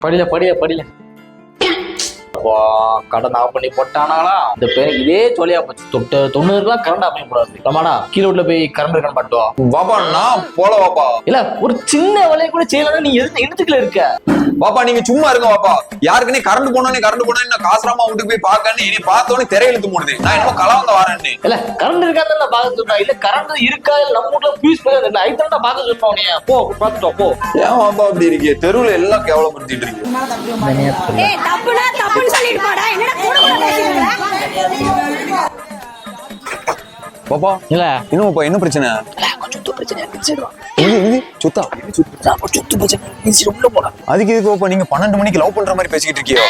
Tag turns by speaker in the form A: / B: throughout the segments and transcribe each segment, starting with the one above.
A: படியில படியில படியில வா கடன் ஆஃப் பண்ணி போட்டானாங்களா இந்த பேர் இதே சொல்லியா போச்சு. தொட்டு தொண்ணூறுலாம் கரண்ட் ஆஃப் பண்ணி போடாது நம்மடா கீழே வீட்டுல போய் கரண்ட் இருக்கான்னு பாட்டுவா
B: வாப்பா நான் போல வாப்பா.
A: இல்ல ஒரு சின்ன வேலையை கூட செய்யலாம் நீ எது எடுத்துக்கல இருக்க?
B: வாப்பா நீங்க சும்மா இருங்க வாப்பா. யாருக்குனே கரண்ட் போனோனே கரண்ட் போனோனே நான் காசுராமா வீட்டுக்கு போய் பார்க்கன்னு இனி பார்த்தோன்னே திரை இழுத்து போடுது நான் என்னமோ கலவந்த வரேன்னு.
A: இல்ல கரண்ட் இருக்கான்னு நான் பார்க்க சொல்றேன். இல்ல கரண்ட் இருக்கா இல்ல நம்ம வீட்டுல ஃபியூஸ் பண்ணல இல்ல ஐத்தான் நான் பார்க்க சொல்றேன் உன்னைய. போ பார்த்துட்டோம் போ.
B: ஏன் வாப்பா அப்படி இருக்கீங்க? தெருவுல எல்லாம் கேவலப்படுத்திட்டு இருக்கீங்க.
C: ஏய் தப்புனா தப்புன்னு
B: பாப்பா
A: இல்ல.
B: என்னப்பா என்ன பிரச்சனை?
A: சொத்து பிரச்சனை
B: இது சுத்தா?
A: சொத்து பிரச்சனை உள்ள போலாம்.
B: அதுக்கு இதுக்கு பாப்பா நீங்க பன்னெண்டு மணிக்கு லவ் பண்ற மாதிரி பேசிக்கிட்டு இருக்கியோ?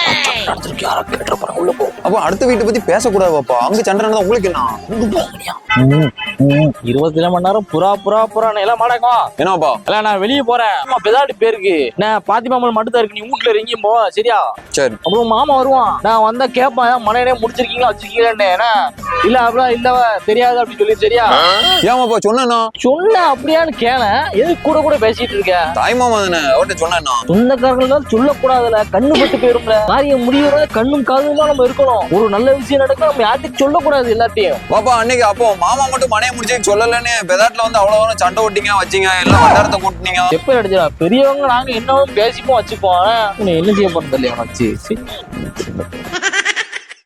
A: நடந்திருக்கு யாரோ கேட்டுற போறாங்க உள்ள போ.
B: அப்ப அடுத்த வீட்டை பத்தி பேசக்கூடாது பாப்பா. அங்க சண்டை நடந்தா உங்களுக்கு என்ன?
A: இருபத்தி மணி நேரம் புறா புறா புறா எல்லாம் மாடகம்
B: என்னப்பா?
A: இல்ல நான் வெளியே போறேன். அம்மா பெதாடி பேருக்கு. நான் பாத்திமா அம்மல் மட்டும் தான் இருக்கு. நீ வீட்டுல எங்கேயும் போ சரியா?
B: சரி.
A: அப்புறம் மாமா வருவான். நான் வந்தா கேட்பான் மனையிலே முடிச்சிருக்கீங்களா வச்சிருக்கீங்களான்னு. இல்ல அப்படிலாம் இல்ல தெரியாது அப்படின்னு சொல்லி சரியா?
B: ஏமாப்பா சொன்னா
A: சொன்ன அப்படியான்னு கேள எது கூட கூட பேசிட்டு இருக்க?
B: தாய் மாமா தானே? அவர்கிட்ட சொன்னா
A: சொந்தக்காரர்கள் சொல்லக்கூடாதுல கண்ணு பட்டு போயிரும்ல. காரியம் முடிவுற கண்ணும் காதுமா நம்ம இருக்கணும். ஒரு நல்ல விஷயம் நடக்க நம்ம யார்கிட்டயும் சொல்லக்கூடாது எல்லாத்தையும்.
B: பாப்பா அன்னைக்கு அப்போ மாமா மட்டும் மனைய முடிச்சு சொல்லலன்னு பெதாட்ல வந்து அவ்வளவு தூரம் சண்டை ஓட்டிங்க வச்சீங்க எல்லாம் வட்டாரத்தை கூட்டினீங்க.
A: எப்ப அடிச்சா? பெரியவங்க நாங்க என்னவும் பேசிப்போம் வச்சுப்போம். ஆனா என்ன செய்ய போறது இல்லையா வச்சு.